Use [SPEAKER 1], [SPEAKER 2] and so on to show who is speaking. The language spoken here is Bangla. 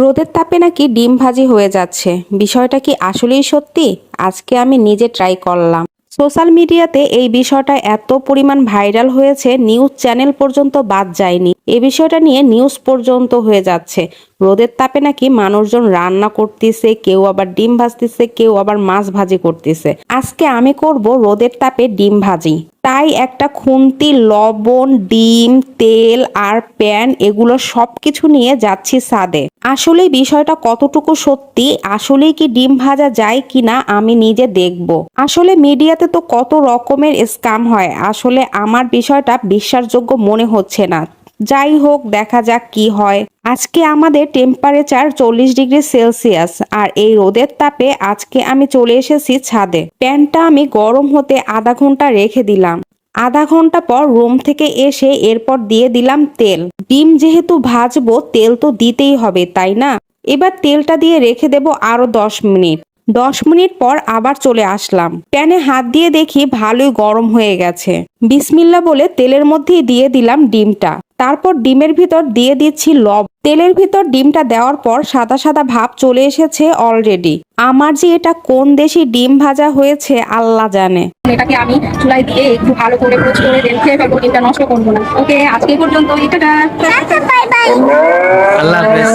[SPEAKER 1] রোদের তাপে নাকি ডিম ভাজি হয়ে যাচ্ছে। বিষয়টা কি আসলেই সত্যি? আজকে আমি নিজে ট্রাই করলাম। সোশ্যাল মিডিয়াতে এই বিষয়টা এত পরিমাণ ভাইরাল হয়েছে নিউজ চ্যানেল পর্যন্ত বাদ যায়নি। এ বিষয়টা নিয়ে নিউজ পর্যন্ত হয়ে যাচ্ছে। রোদের তাপে নাকি মানুষজন রান্না করতেছে, কেউ আবার ডিম ভাজতেছে, কেউ আবার মাছ ভাজি করতেছে। আজকে আমি করব রোদের তাপে ডিম ভাজি। তাই একটা খুন্তি, লবণ, ডিম, তেল আর প্যান এগুলো সবকিছু নিয়ে যাচ্ছি সাদে। আসলে বিষয়টা কতটুকু সত্যি, আসলেই কি ডিম ভাজা যায় কিনা আমি নিজে দেখব। আসলে মিডিয়াতে তো কত রকমের স্ক্যাম হয়, আসলে আমার বিষয়টা বিশ্বাসযোগ্য মনে হচ্ছে না। যাই হোক, দেখা যাক কি হয়। আজকে আমাদের টেম্পারেচার চল্লিশ ডিগ্রি সেলসিয়াস আর এই রোদের তাপে আজকে আমি চলে এসেছি ছাদে। প্যানটা আমি গরম হতে আধা ঘণ্টা রেখে দিলাম। আধা ঘণ্টা পর রুম থেকে এসে এরপর দিয়ে দিলাম তেল। ডিম যেহেতু ভাজবো, তেল তো দিতেই হবে, তাই না? এবার তেলটা দিয়ে রেখে দেব আরও দশ মিনিট। দশ মিনিট পর আবার চলে আসলাম। প্যানে হাত দিয়ে দেখি ভালোই গরম হয়ে গেছে। বিসমিল্লা বলে তেলের মধ্যেই দিয়ে দিলাম ডিমটা। তারপর ডিমের ভিতর দিয়ে দিচ্ছি লব। তেলের ভিতর ডিমটা দেওয়ার পর সাদা সাদা ভাব চলে এসেছে অলরেডি আমার যে এটা কোন দেশি ডিম ভাজা হয়েছে আল্লাহ জানে।
[SPEAKER 2] এটাকে আমি চুলাই দিয়ে একটু ভালো করে পোচ করে দেন খেয়ে ফেলব ডিমটা নষ্ট করব না। ওকে আজকে পর্যন্ত এটা
[SPEAKER 3] আল্লাহ হাফেজ।